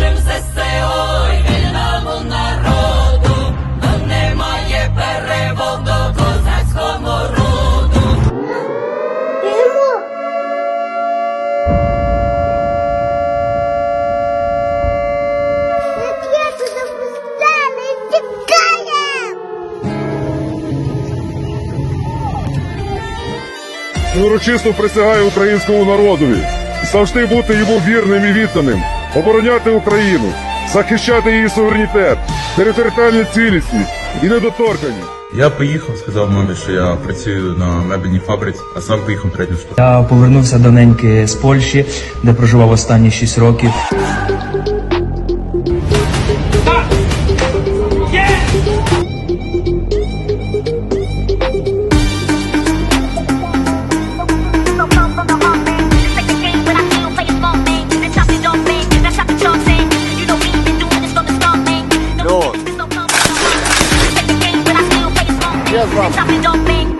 нашим ЗСО і вільному народу, но немає переводу козацькому роду. Урочисто присягаю українському народові. Завжди бути йому вірним і відданим, обороняти Україну, захищати її суверенітет, територіальну цілісність і недоторкані. Я поїхав, сказав мамі, що я працюю на мебельній фабриці, а сам поїхав третю штуку. Я повернувся до неньки з Польщі, де проживав останні 6 років. Yes, ma'am.